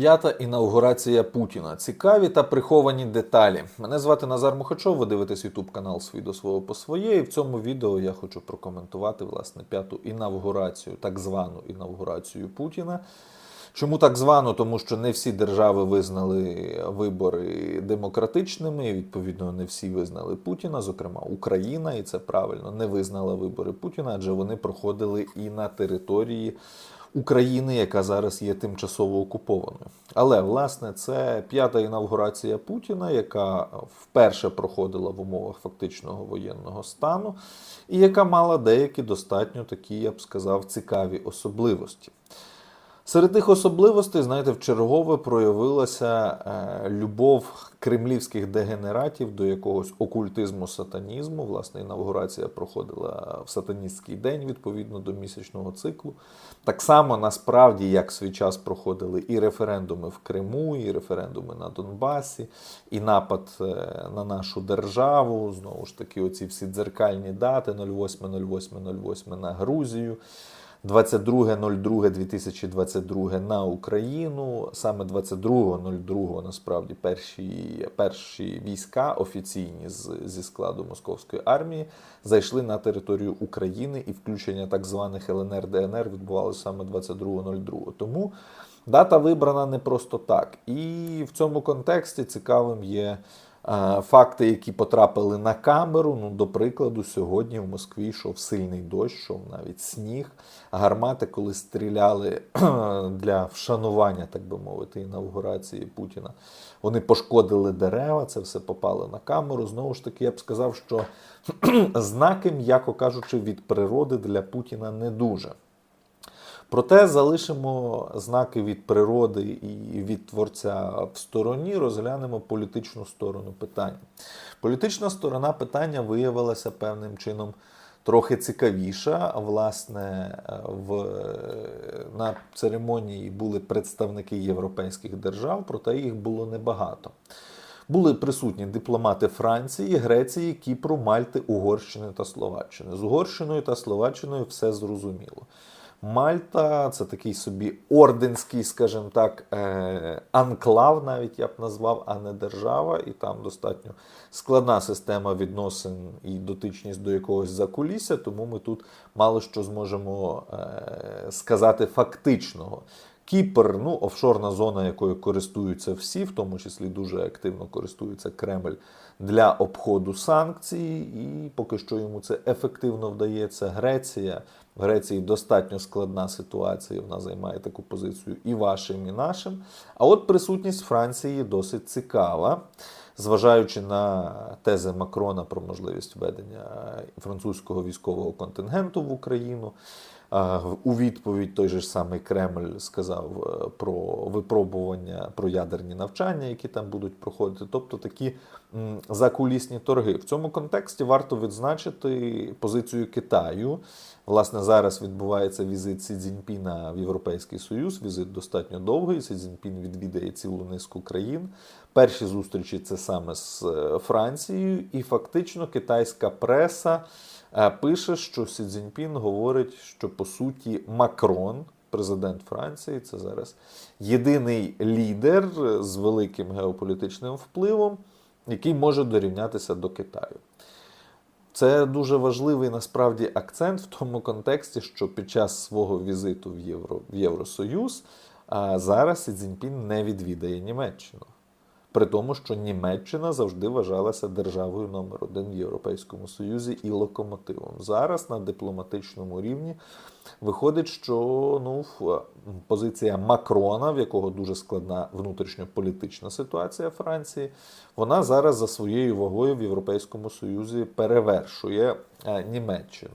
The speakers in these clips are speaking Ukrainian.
П'ята інаугурація Путіна. Цікаві та приховані деталі. Мене звати Назар Мухачов. Ви дивитесь Ютуб канал «Свій до свого по своє. І в цьому відео я хочу прокоментувати власне п'яту інавгурацію, так звану інавгурацію Путіна. Чому так звано? Тому що не всі держави визнали вибори демократичними, відповідно не всі визнали Путіна, зокрема Україна, і це правильно не визнала вибори Путіна, адже вони проходили і на території України, яка зараз є тимчасово окупованою. Але власне це п'ята інавгурація Путіна, яка вперше проходила в умовах фактичного воєнного стану, і яка мала деякі достатньо такі, я б сказав, цікаві особливості. Серед тих особливостей, знаєте, вчергове проявилася е, любов кремлівських дегенератів до якогось окультизму сатанізму. Власне, інавгурація проходила в сатаністський день відповідно до місячного циклу. Так само насправді, як в свій час проходили і референдуми в Криму, і референдуми на Донбасі, і напад е, на нашу державу. Знову ж таки, оці всі дзеркальні дати 08, 08, 08 на Грузію. 22.02.2022 на Україну. Саме 22.02 насправді перші перші війська офіційні з, зі складу московської армії зайшли на територію України і включення так званих ЛНР ДНР відбувалося саме 22.02. Тому дата вибрана не просто так. І в цьому контексті цікавим є. Факти, які потрапили на камеру, ну, до прикладу, сьогодні в Москві йшов сильний дощ, йшов навіть сніг. Гармати, коли стріляли для вшанування, так би мовити, інавгурації Путіна, вони пошкодили дерева, це все попало на камеру. Знову ж таки, я б сказав, що знаки, м'яко кажучи, від природи для Путіна не дуже. Проте залишимо знаки від природи і від творця в стороні, розглянемо політичну сторону питання. Політична сторона питання виявилася певним чином трохи цікавіша. Власне, в, на церемонії були представники європейських держав, проте їх було небагато. Були присутні дипломати Франції, Греції, Кіпру, Мальти, Угорщини та Словаччини. З Угорщиною та Словаччиною все зрозуміло. Мальта це такий собі орденський, скажімо так, е, анклав, навіть я б назвав, а не держава, і там достатньо складна система відносин і дотичність до якогось закулісся, тому ми тут мало що зможемо е, сказати фактичного. Кіпр, ну, офшорна зона, якою користуються всі, в тому числі дуже активно користується Кремль для обходу санкцій, і поки що йому це ефективно вдається. Греція в Греції достатньо складна ситуація. Вона займає таку позицію і вашим, і нашим. А от присутність Франції досить цікава. Зважаючи на тези Макрона про можливість введення французького військового контингенту в Україну, у відповідь той же ж самий Кремль сказав е, про випробування про ядерні навчання, які там будуть проходити, тобто такі закулісні торги. В цьому контексті варто відзначити позицію Китаю. Власне, зараз відбувається візит Сі Цзіньпіна в Європейський Союз. Візит достатньо довгий. Сі Цзіньпін відвідає цілу низку країн. Перші зустрічі це саме з е, Францією, і фактично китайська преса. Е, пише, що Сі Цзіньпін говорить, що по суті Макрон, президент Франції, це зараз єдиний лідер з великим геополітичним впливом, який може дорівнятися до Китаю. Це дуже важливий насправді акцент в тому контексті, що під час свого візиту в Євро, в Євросоюз а зараз Сі Цзіньпін не відвідає Німеччину при тому, що Німеччина завжди вважалася державою номер один в Європейському Союзі і локомотивом. Зараз на дипломатичному рівні виходить, що ну, позиція Макрона, в якого дуже складна внутрішньополітична ситуація Франції, вона зараз за своєю вагою в Європейському Союзі перевершує е, Німеччину.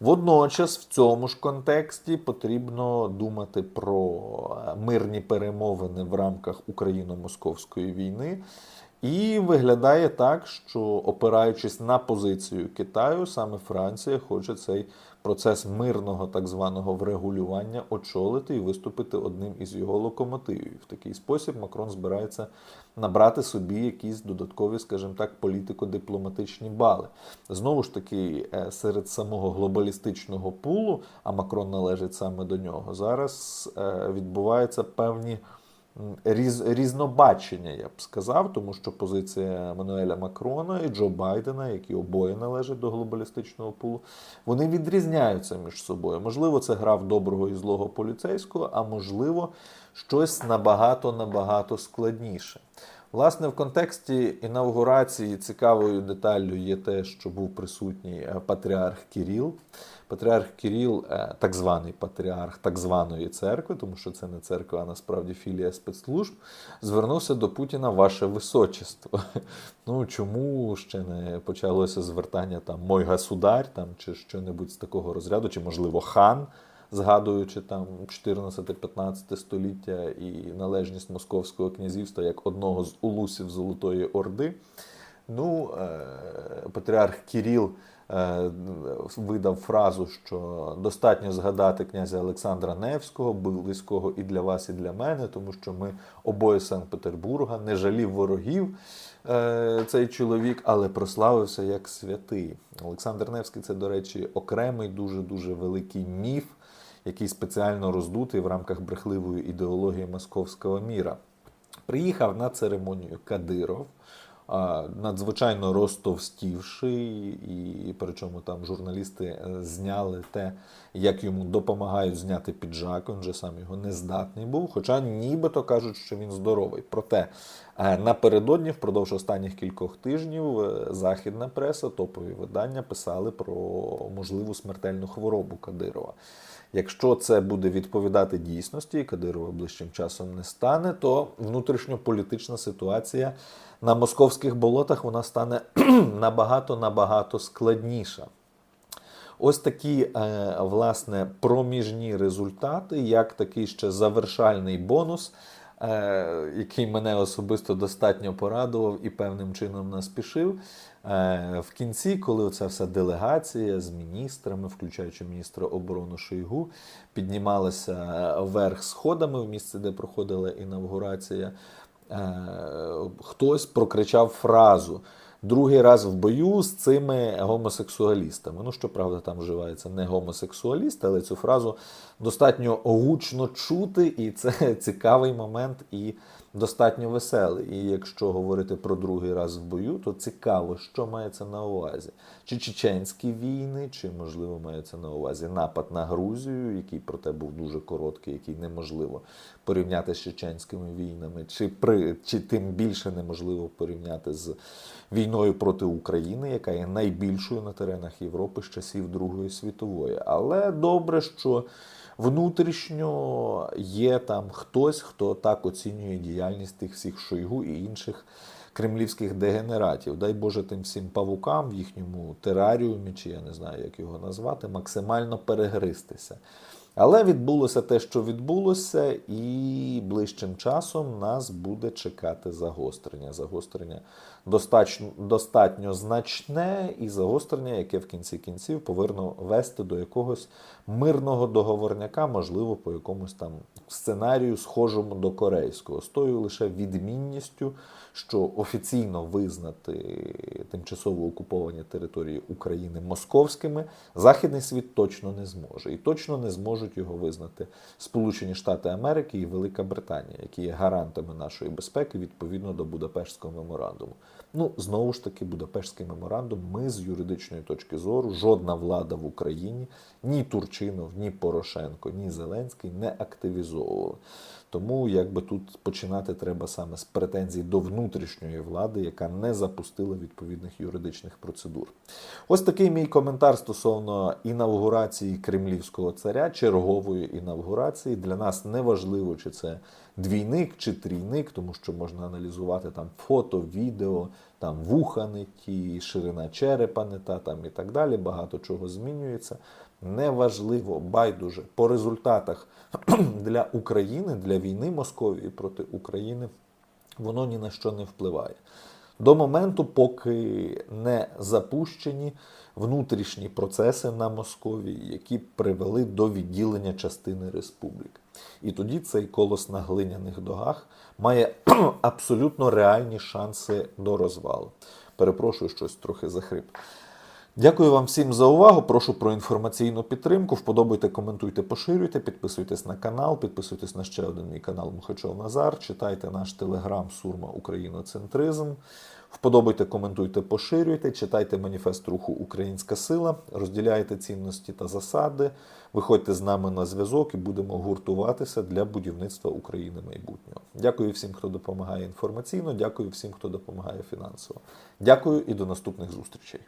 Водночас, в цьому ж контексті потрібно думати про мирні перемовини в рамках Україно-московської війни. І виглядає так, що опираючись на позицію Китаю, саме Франція хоче цей процес мирного так званого врегулювання очолити і виступити одним із його локомотивів. В такий спосіб Макрон збирається набрати собі якісь додаткові, скажімо так, політико-дипломатичні бали. Знову ж таки, е, серед самого глобалістичного пулу, а Макрон належить саме до нього, зараз е, відбуваються певні різ, різнобачення, я б сказав, тому що позиція Мануеля Макрона і Джо Байдена, які обоє належать до глобалістичного пулу, вони відрізняються між собою. Можливо, це грав доброго і злого поліцейського, а можливо, щось набагато набагато складніше. Власне, в контексті інаугурації цікавою деталлю є те, що був присутній е, патріарх Кіріл. Патріарх Кіріл, е, так званий патріарх так званої церкви, тому що це не церква, а насправді філія спецслужб, звернувся до Путіна ваше височество. Ну чому ще не почалося звертання там мой государь там чи що-небудь з такого розряду, чи можливо хан згадуючи там 14-15 століття і належність Московського князівства як одного з улусів Золотої Орди. Ну, е, патріарх Кіріл е, видав фразу, що достатньо згадати князя Олександра Невського, близького і для вас, і для мене, тому що ми обоє Санкт-Петербурга, не жалів ворогів е, цей чоловік, але прославився як святий. Олександр Невський це, до речі, окремий дуже дуже великий міф, який спеціально роздутий в рамках брехливої ідеології московського міра. Приїхав на церемонію Кадиров, надзвичайно розтовстівший, і причому там журналісти е, зняли те, як йому допомагають зняти піджак. Він же сам його не здатний був. Хоча нібито кажуть, що він здоровий. Проте е, напередодні, впродовж останніх кількох тижнів, е, західна преса, топові видання писали про можливу смертельну хворобу Кадирова. Якщо це буде відповідати дійсності, і Кадирова ближчим часом не стане, то внутрішньополітична ситуація на московських болотах вона стане набагато набагато складніша. Ось такі е, власне проміжні результати, як такий ще завершальний бонус, який мене особисто достатньо порадував і певним чином наспішив. Е, В кінці, коли ця вся делегація з міністрами, включаючи міністра оборони Шойгу, піднімалася вверх сходами в місце, де проходила інавгурація, е, хтось прокричав фразу. Другий раз в бою з цими гомосексуалістами. Ну, щоправда, там вживається не гомосексуаліст, але цю фразу достатньо гучно чути, і це цікавий момент і достатньо веселий. І якщо говорити про другий раз в бою, то цікаво, що мається на увазі. Чи чеченські війни, чи, можливо, мається на увазі напад на Грузію, який проте був дуже короткий, який неможливо порівняти з чеченськими війнами, чи, при, чи тим більше неможливо порівняти з війною проти України, яка є найбільшою на теренах Європи з часів Другої світової. Але добре, що внутрішньо є там хтось, хто так оцінює діяльність тих всіх Шойгу і інших кремлівських дегенератів. Дай Боже тим всім павукам в їхньому тераріумі, чи я не знаю, як його назвати, максимально перегристися. Але відбулося те, що відбулося, і ближчим часом нас буде чекати загострення. Загострення достатньо, достатньо значне, і загострення, яке в кінці кінців повинно вести до якогось мирного договорняка, можливо, по якомусь там сценарію, схожому до корейського, з тою лише відмінністю, що офіційно визнати тимчасово окуповані території України московськими, західний світ точно не зможе. І точно не зможуть його визнати Сполучені Штати Америки і Велика Британія, які є гарантами нашої безпеки відповідно до Будапештського меморандуму. Ну, знову ж таки, Будапештський меморандум. Ми з юридичної точки зору, жодна влада в Україні, ні Турчинов, ні Порошенко, ні Зеленський не активізовували. Тому якби тут починати треба саме з претензій до внутрішньої влади, яка не запустила відповідних юридичних процедур. Ось такий мій коментар стосовно інавгурації кремлівського царя, чергової інавгурації. Для нас не важливо, чи це двійник чи трійник, тому що можна аналізувати там фото, відео, там вуха не ті, ширина черепа не та там і так далі. Багато чого змінюється. Неважливо, байдуже по результатах для України, для війни Московії проти України, воно ні на що не впливає. До моменту, поки не запущені внутрішні процеси на Московії, які привели до відділення частини республік. І тоді цей колос на глиняних догах має абсолютно реальні шанси до розвалу. Перепрошую, щось трохи захрип. Дякую вам всім за увагу. Прошу про інформаційну підтримку. Вподобайте, коментуйте, поширюйте, підписуйтесь на канал, підписуйтесь на ще один мій канал Мухачов Назар. Читайте наш телеграм Сурма Україноцентризм. Вподобайте, коментуйте, поширюйте, читайте маніфест руху Українська сила, розділяйте цінності та засади. Виходьте з нами на зв'язок і будемо гуртуватися для будівництва України майбутнього. Дякую всім, хто допомагає інформаційно. Дякую всім, хто допомагає фінансово. Дякую і до наступних зустрічей.